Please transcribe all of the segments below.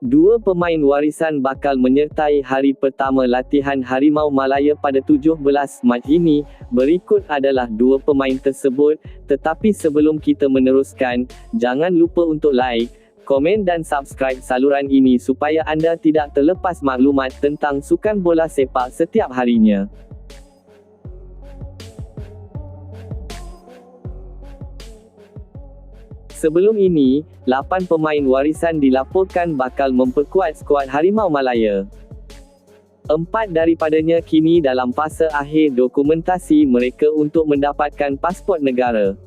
Dua pemain warisan bakal menyertai hari pertama latihan Harimau Malaya pada 17 Mac ini. Berikut adalah dua pemain tersebut, tetapi sebelum kita meneruskan, jangan lupa untuk like, komen dan subscribe saluran ini supaya anda tidak terlepas maklumat tentang sukan bola sepak setiap harinya. Sebelum ini, 8 pemain warisan dilaporkan bakal memperkuat skuad Harimau Malaya. Empat daripadanya kini dalam fasa akhir dokumentasi mereka untuk mendapatkan pasport negara.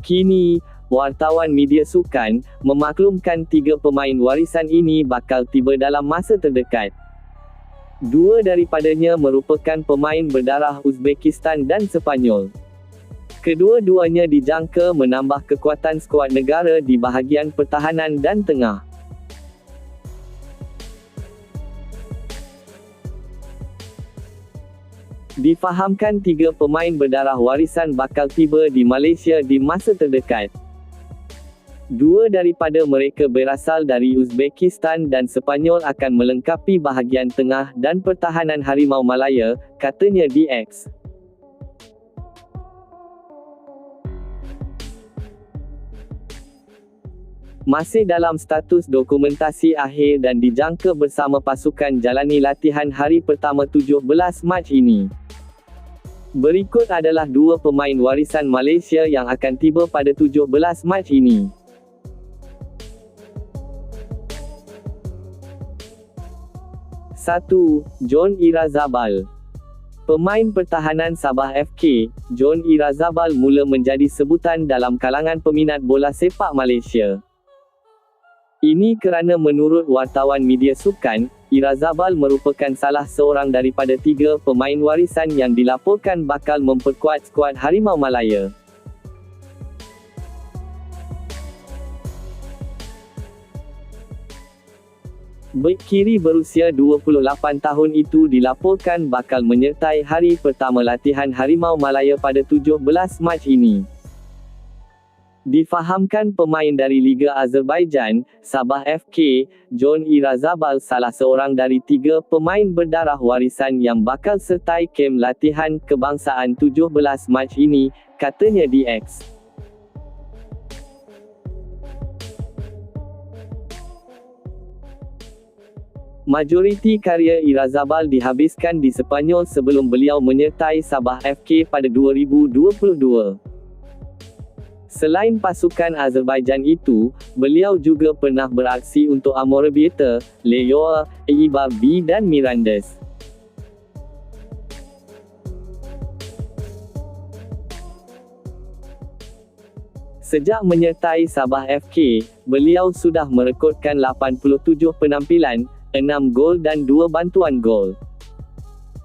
Kini, wartawan media sukan, memaklumkan tiga pemain warisan ini bakal tiba dalam masa terdekat. Dua daripadanya merupakan pemain berdarah Uzbekistan dan Sepanyol. Kedua-duanya dijangka menambah kekuatan skuad negara di bahagian pertahanan dan tengah. Difahamkan tiga pemain berdarah warisan bakal tiba di Malaysia di masa terdekat. Dua daripada mereka berasal dari Uzbekistan dan Sepanyol akan melengkapi bahagian tengah dan pertahanan Harimau Malaya, katanya DX. Masih dalam status dokumentasi akhir dan dijangka bersama pasukan jalani latihan hari pertama 17 Mac ini. Berikut adalah dua pemain warisan Malaysia yang akan tiba pada 17 Mac ini. 1. John Irazabal Pemain pertahanan Sabah FK, John Irazabal mula menjadi sebutan dalam kalangan peminat bola sepak Malaysia. Ini kerana menurut wartawan media sukan, Irazabal merupakan salah seorang daripada tiga pemain warisan yang dilaporkan bakal memperkuat skuad Harimau Malaya. Bek kiri berusia 28 tahun itu dilaporkan bakal menyertai hari pertama latihan Harimau Malaya pada 17 Mac ini. Difahamkan pemain dari Liga Azerbaijan, Sabah FK, John Irazabal salah seorang dari tiga pemain berdarah warisan yang bakal sertai kem latihan kebangsaan 17 Mac ini, katanya DX. Majoriti karya Irazabal dihabiskan di Sepanyol sebelum beliau menyertai Sabah FK pada 2022. Selain pasukan Azerbaijan itu, beliau juga pernah beraksi untuk Amorebieta, Leyoa, Eibar B dan Mirandes. Sejak menyertai Sabah FK, beliau sudah merekodkan 87 penampilan, 6 gol dan 2 bantuan gol.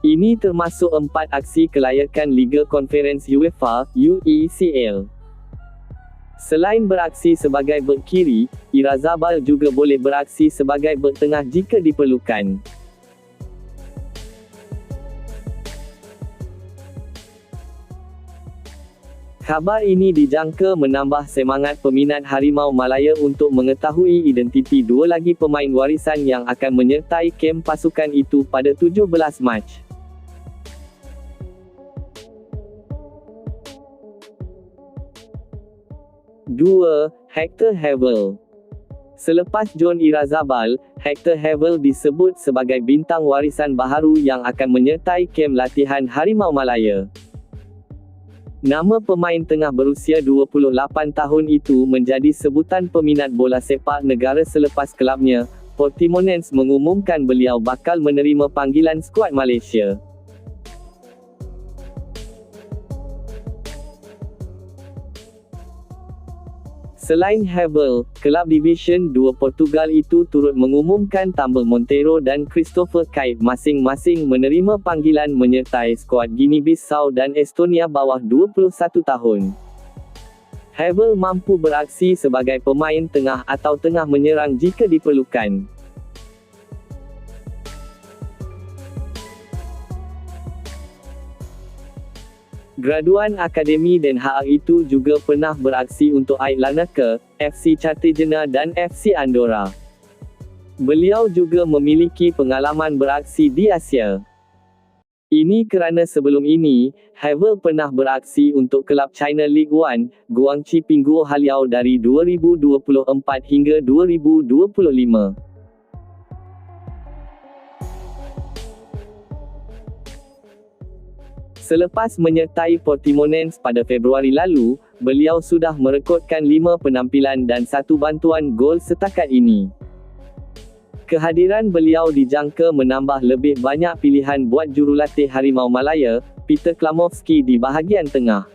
Ini termasuk 4 aksi kelayakan Liga Konferensi UEFA, UECL. Selain beraksi sebagai bek kiri, Irazabal juga boleh beraksi sebagai bek tengah jika diperlukan. Khabar ini dijangka menambah semangat peminat Harimau Malaya untuk mengetahui identiti dua lagi pemain warisan yang akan menyertai kem pasukan itu pada 17 Mac. Dua, Hector Havel Selepas John Irazabal, Hector Havel disebut sebagai bintang warisan baharu yang akan menyertai kem latihan Harimau Malaya. Nama pemain tengah berusia 28 tahun itu menjadi sebutan peminat bola sepak negara selepas kelabnya, Portimonense mengumumkan beliau bakal menerima panggilan skuad Malaysia. Selain Hebel, kelab Division 2 Portugal itu turut mengumumkan tambah Monteiro dan Christopher Kite masing-masing menerima panggilan menyertai skuad Guinea-Bissau dan Estonia bawah 21 tahun. Hebel mampu beraksi sebagai pemain tengah atau tengah menyerang jika diperlukan. Graduan Akademi Den Haag itu juga pernah beraksi untuk Aid Larnaca, FC Cartagena dan FC Andorra. Beliau juga memiliki pengalaman beraksi di Asia. Ini kerana sebelum ini, Havel pernah beraksi untuk kelab China League One, Guangxi Pingguo Haliao dari 2024 hingga 2025. Selepas menyertai Portimonense pada Februari lalu, beliau sudah merekodkan 5 penampilan dan satu bantuan gol setakat ini. Kehadiran beliau dijangka menambah lebih banyak pilihan buat jurulatih Harimau Malaya, Peter Klamovski di bahagian tengah.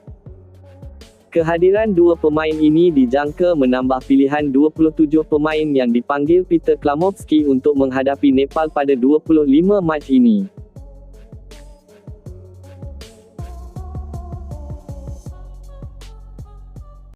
Kehadiran dua pemain ini dijangka menambah pilihan 27 pemain yang dipanggil Peter Klamovski untuk menghadapi Nepal pada 25 Mac ini.